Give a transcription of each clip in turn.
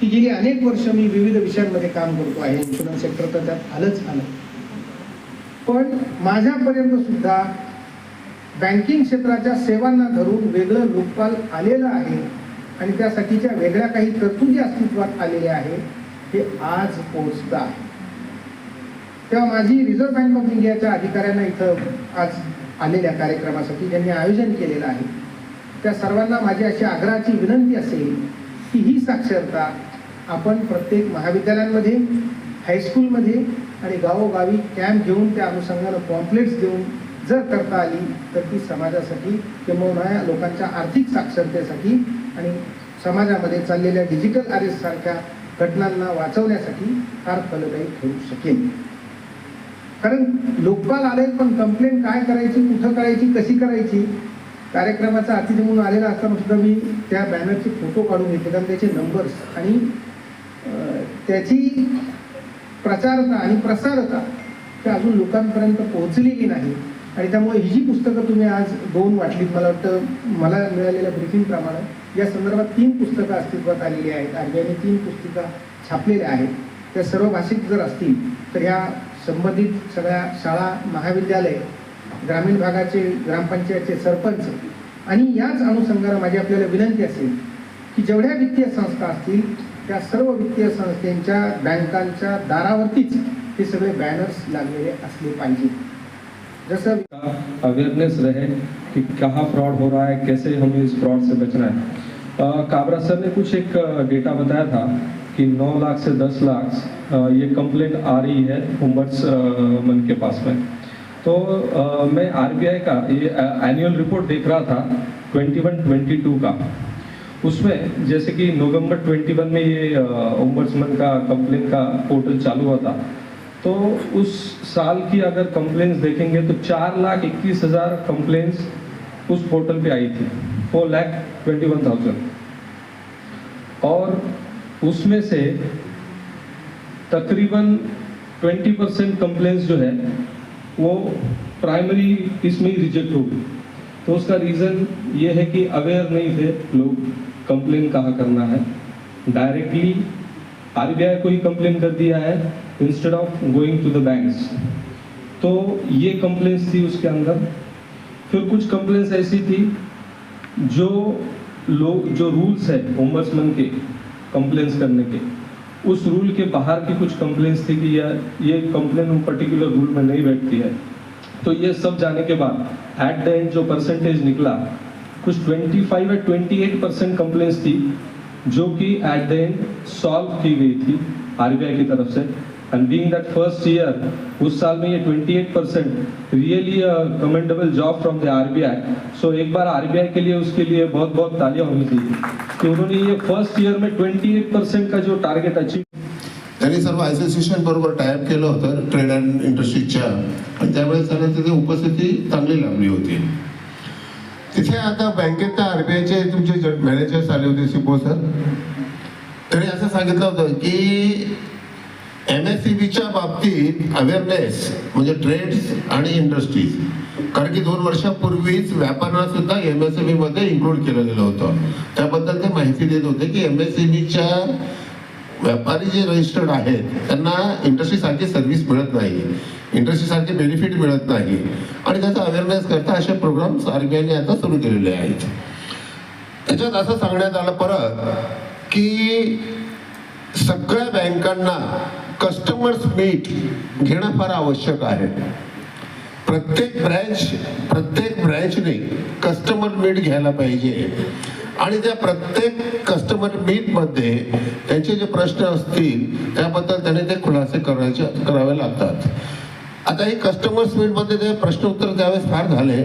की गेली अनेक वर्ष मी विविध विषयांमध्ये काम करतो आहे. इन्शुरन्स सेक्टर तर त्यात आलंच आलं. पण माझ्यापर्यंत सुद्धा बँकिंग क्षेत्राच्या सेवांना धरून वेगळं लोकपाल आलेलं आहे आणि त्यासाठीच्या वेगळ्या काही तरतुदी अस्तित्वात आलेल्या आहे हे आज पोहोचतं आहे. तेव्हा माझी रिझर्व्ह बँक ऑफ इंडियाच्या अधिकाऱ्यांना इथं आज आलेल्या कार्यक्रमासाठी ज्यांनी आयोजन केलेलं आहे. त्या सर्वांना माझी अशी आग्रहाची विनंती असेल की ही साक्षरता आपण प्रत्येक महाविद्यालयांमध्ये हायस्कूलमध्ये आणि गावोगावी कॅम्प घेऊन त्या अनुषंगानं पॉम्पलेट्स देऊन जर करता आली तर ती समाजासाठी किंबहुना लोकांच्या आर्थिक साक्षरतेसाठी आणि समाजामध्ये चाललेल्या डिजिटल अरेस्ट सारख्या घटनांना वाचवण्यासाठी फार फलदायी ठरू शकेल. कारण लोकपाल आले पण कंप्लेंट काय करायची कुठं करायची कशी करायची? कार्यक्रमाचा अतिथी म्हणून आलेला असताना सुद्धा मी त्या बॅनरचे फोटो काढून घेतले कारण त्याचे नंबर्स आणि त्याची प्रचारता आणि प्रसारता ते अजून लोकांपर्यंत पोहोचलेली नाही. आणि त्यामुळे ही जी पुस्तकं तुम्ही आज दोन वाटलीत मला वाटतं मला मिळालेल्या ब्रिफिंगप्रमाणे या संदर्भात तीन पुस्तकं अस्तित्वात आलेली आहेत. आरबीआयने तीन पुस्तिका छापलेल्या आहेत. त्या सर्व भाषिक जर असतील तर ह्या संबंधित सगळ्या शाळा महाविद्यालय ग्रामीण भागाचे ग्रामपंचायतचे सरपंच आणि याच अनुषंगानं माझी आपल्याला विनंती असेल की जेवढ्या वित्तीय संस्था असतील त्या सर्व वित्तीय संस्थांच्या बँकांच्या दारावरतीच हे सगळे बॅनर्स लागलेले असले पाहिजे. अवेयरनेस रहे कि कहाँ फ्रॉड हो रहा है कैसे हमें इस फ्रॉड से बचना है? काबरा सर ने कुछ एक डेटा बताया था कि 9 लाख से 10 लाख ये कंप्लेंट आ रही है उमर्स मन के पास में। तो अ, मैं आरबीआई का ये एनुअल रिपोर्ट देख रहा था 21-22 का। उसमें जैसे कि नवंबर 21 में ये ओम्बर्समैन का कंप्लेन का पोर्टल चालू हुआ था तो उस साल की अगर कंप्लेंट्स देखेंगे तो चार लाख इक्कीस हज़ार कंप्लेंट्स उस पोर्टल पे आई थी four lakh twenty one thousand और उसमें से तकरीबन ट्वेंटी परसेंट कंप्लेंट्स जो है, वो प्राइमरी इसमें रिजेक्ट हो गई। तो उसका रीज़न ये है कि अवेयर नहीं थे लोग। कंप्लेन कहाँ करना है? डायरेक्टली आरबीआई को ही कंप्लेन कर दिया है instead of going to the banks तो ये कंप्लेंट्स थी उसके अंदर। फिर कुछ कंप्लेंट्स ऐसी थी, जो लोग जो रूल्स है ओम्बर्समैन के कंप्लेंट्स करने के। उस रूल के बाहर की कुछ कंप्लेंट्स थी कि यार ये कंप्लेन पर्टिकुलर रूल में नहीं बैठती है। तो ये सब जाने के बाद एट द एंड जो परसेंटेज निकला कुछ 25 या 28 परसेंट कंप्लेंट्स थी, जो कि एट द एंड सॉल्व की गई थी आरबीआई की तरफ़ से. And being that first year उस साल में ये 28 percent really commendable job from the RBI so एक बार आरबीआई के लिए, उसके लिए बहुत बहुत तालियाँ होनी चाहिए कि उन्होंने ये फ़र्स्ट ईयर में 28 परसेंट का जो टारगेट अचीव त्यांनी सर्व असोसिएशन बरोबर टायअप केलं होतं ट्रेड अँड इंडस्ट्रीजच्या आणि त्यावेळेस त्यांना तिथे उपस्थिती चांगली लाभली होती. तिथे आता बँकेत आरबीआयचे तुमचे मॅनेजर्स आले होते सिपो सर त्यांनी असं सांगितलं होतं की एम एस सी बीच्या बाबतीत अवेअरनेस म्हणजे ट्रेड्स आणि इंडस्ट्रीज कारण की दोन वर्षापूर्वीच व्यापाऱ्यांना सुद्धा एम एस एममध्ये इन्क्लूड केलं गेलं होतं. त्याबद्दल ते माहिती देत होते की एम एस सी बीच्या व्यापारी जे रजिस्टर्ड आहेत त्यांना इंडस्ट्री सारखी सर्व्हिस मिळत नाही. इंडस्ट्री सारखे बेनिफिट मिळत नाही. आणि त्याचा अवेअरनेस करता असे प्रोग्राम्स आरबीआयने आता सुरू केलेले आहेत. त्याच्यात असं सांगण्यात आलं परत की सगळ्या बँकांना कस्टमर्स मीट घेणं फार आवश्यक आहे. प्रत्येक ब्रँच प्रत्येक ब्रँचने कस्टमर मीट घ्यायला पाहिजे. आणि त्या प्रत्येक कस्टमर मीटमध्ये त्यांचे जे प्रश्न असतील त्याबद्दल त्याने ते खुलासे करायचे करावे लागतात. आता हे कस्टमर्स मीटमध्ये ते प्रश्न उत्तर त्यावेळेस फार झाले.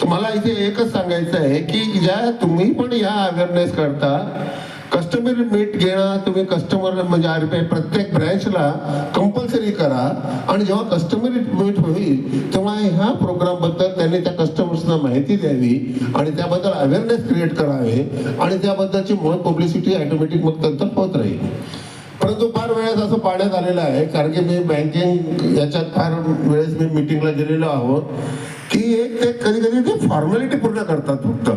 तर मला इथे एकच सांगायचं आहे की ज्या तुम्ही पण या अवेअरनेस करता कस्टमर मीट घेणं तुम्ही कस्टमर म्हणजे आर प्रत्येक ब्रँचला कंपल्सरी करा. आणि जेव्हा कस्टमर मीट होईल तेव्हा ह्या प्रोग्रामबद्दल त्यांनी त्या कस्टमर्सना माहिती द्यावी. आणि त्याबद्दल अवेअरनेस क्रिएट करावे. आणि त्याबद्दलची मूळ पब्लिसिटी ऑटोमॅटिक मग नंतर होत राहील. परंतु फार वेळेस असं पाण्यात आलेलं आहे कारण की मी बँकिंग याच्यात फार वेळेस मी मिटिंगला गेलेलो आहोत की एक ते कधी कधी ते फॉर्मॅलिटी पूर्ण करतात फक्त.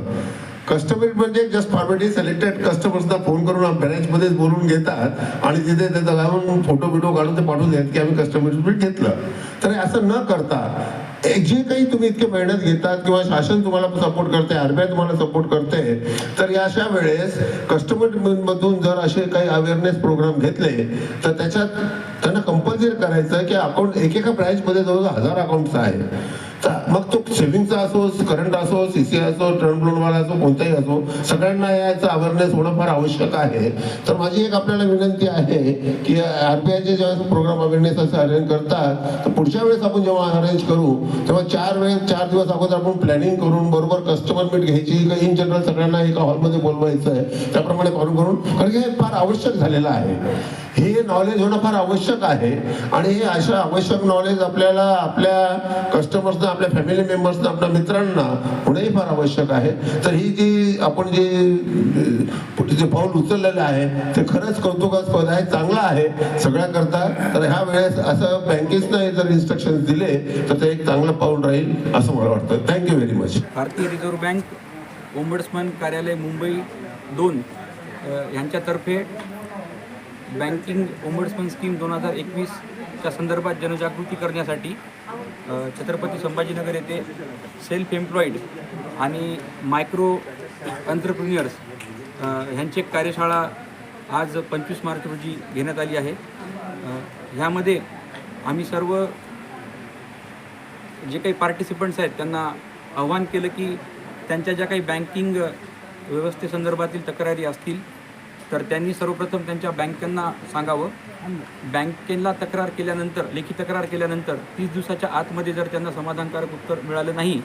कस्टमर म्हणजे जस्ट फॉर्मॅलिटी सिलेक्टेड कस्टमर्सना फोन करून ब्रँचमध्येच बोलून घेतात आणि तिथे त्याचा लावून फोटो बिटो काढून ते पाठवून देतात की आम्ही कस्टमर घेतलं. तर असं न करता एक जे काही तुम्ही इतके मेहनत घेतात किंवा शासन तुम्हाला सपोर्ट करते आरबीआय तुम्हाला सपोर्ट करते तर या अशा वेळेस कस्टमर मधून जर असे काही अवेअरनेस प्रोग्राम घेतले तर त्याच्यात त्यांना कंपल्सरी करायचं की अकाउंट एकेका ब्रँचमध्ये जवळजवळ हजार अकाउंट्स आहेत. मग तो सेव्हिंगचा असो करंट असो सीसीआय असो टर्म लोनवाला असो कोणताही असो सगळ्यांना याचं अवेअरनेस होणं फार आवश्यक आहे. तर माझी एक आपल्याला विनंती आहे की आरबीआयचे जेव्हा प्रोग्राम अवेअरनेस असं अरेंज करतात तर पुढच्या वेळेस आपण जेव्हा अरेंज करू तेव्हा चार वेळेस चार दिवस अगोदर आपण प्लॅनिंग करून बरोबर कस्टमर मीट घ्यायची का इन जनरल सगळ्यांना एका हॉलमध्ये बोलवायचं आहे त्याप्रमाणे कॉल करून कारण की हे फार आवश्यक झालेलं आहे. हे नॉलेज होणं फार आवश्यक आहे. आणि हे अशा आवश्यक नॉलेज आपल्याला आपल्या कस्टमर्सना आपल्या फॅमिली मेंबर्सना आपल्या मित्रांना होणंही फार आवश्यक आहे. तर ही जी आपण जे जे पाऊल उचललेलं आहे ते खरंच कौतुकास्पद आहे चांगलं आहे. सगळ्याकरता तर ह्या वेळेस असं बँकेसनं जर इन्स्ट्रक्शन दिले तर ते एक चांगलं पाऊल राहील असं मला वाटतं. Thank you very much Bharatiya reserve bank ombudsman कार्यालय मुंबई दोन यांच्यातर्फे बँकिंग ओंबड्समन स्कीम दोन हजार एकवीसच्या संदर्भात जनजागृती करण्यासाठी छत्रपती संभाजीनगर येथे सेल्फ एम्प्लॉईड आणि मायक्रो एंटरप्रिन्युअर्स ह्यांची एक कार्यशाळा आज पंचवीस मार्च रोजी घेण्यात आली आहे. ह्यामध्ये आम्ही सर्व जे काही पार्टिसिपंट्स आहेत त्यांना आव्हान केलं की त्यांच्या ज्या काही बँकिंग व्यवस्थेसंदर्भातील तक्रारी असतील तर त्यांनी सर्वप्रथम त्यांच्या बँकांना सांगावं. बँकेला तक्रार केल्यानंतर लेखी तक्रार केल्यानंतर तीस दिवसाच्या आतमध्ये जर त्यांना समाधानकारक उत्तर मिळालं नाही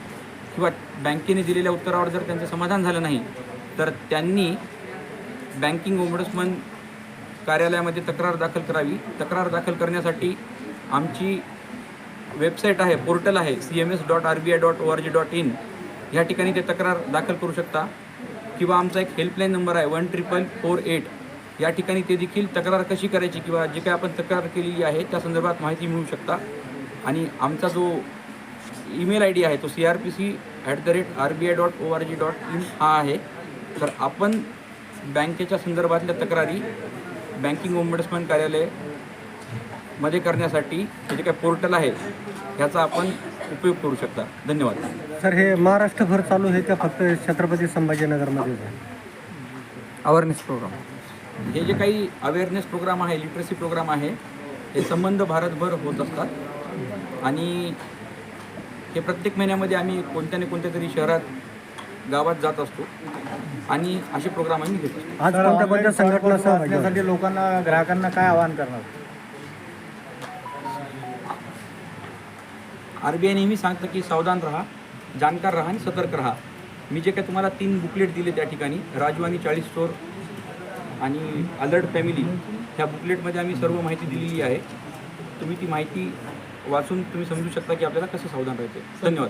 किंवा बँकेने दिलेल्या उत्तरावर जर त्यांचं समाधान झालं नाही तर त्यांनी बँकिंग ओम्बड्समन कार्यालयामध्ये तक्रार दाखल करावी. तक्रार दाखल करण्यासाठी आमची वेबसाईट आहे पोर्टल आहे C M S dot R B I dot O R G dot in या ठिकाणी ते तक्रार दाखल करू शकता. किंवा आमचा एक हेल्पलाईन नंबर आहे वन ट्रिपल फोर एट या ठिकाणी ते देखील तक्रार कशी करायची किंवा जे काही आपण तक्रार केलेली आहे त्या संदर्भात माहिती मिळू शकता. आणि आमचा जो ईमेल आय डी आहे तो C R P C at the rate R B I dot O R G dot in हा आहे. तर आपण बँकेच्या संदर्भातल्या तक्रारी बँकिंग ओम्बड्समन कार्यालयमध्ये करण्यासाठी जे काही पोर्टल आहे ह्याचा आपण उपयोग करू शकता. धन्यवाद. सर हे महाराष्ट्रभर चालू आहे का? फक्त छत्रपती संभाजीनगरमध्येच आहे? अवेअरनेस प्रोग्राम हे जे काही अवेअरनेस प्रोग्राम आहे लिटरसी प्रोग्राम आहे हे संबंध भारतभर होत असतात. आणि हे प्रत्येक महिन्यामध्ये आम्ही कोणत्या ना कोणत्या तरी शहरात गावात जात असतो. आणि असे प्रोग्राम आम्ही घेत असतो. आज कोणत्या कोणत्या संघटना सहभागी आहेत? वाचण्यासाठी लोकांना ग्राहकांना काय आवाहन करणार? आर बी आय नेहमी सांगतं की सावधान राहा जाणकार राहा आणि सतर्क राहा. मी जे काही तुम्हाला तीन बुकलेट दिले त्या ठिकाणी राजवानी चाळीस स्टोर आणि अलर्ट फॅमिली ह्या बुकलेटमध्ये आम्ही सर्व माहिती दिलेली आहे. तुम्ही ती माहिती वाचून तुम्ही समजू शकता की आपल्याला कसं सावधान राहायचं धन्यवाद.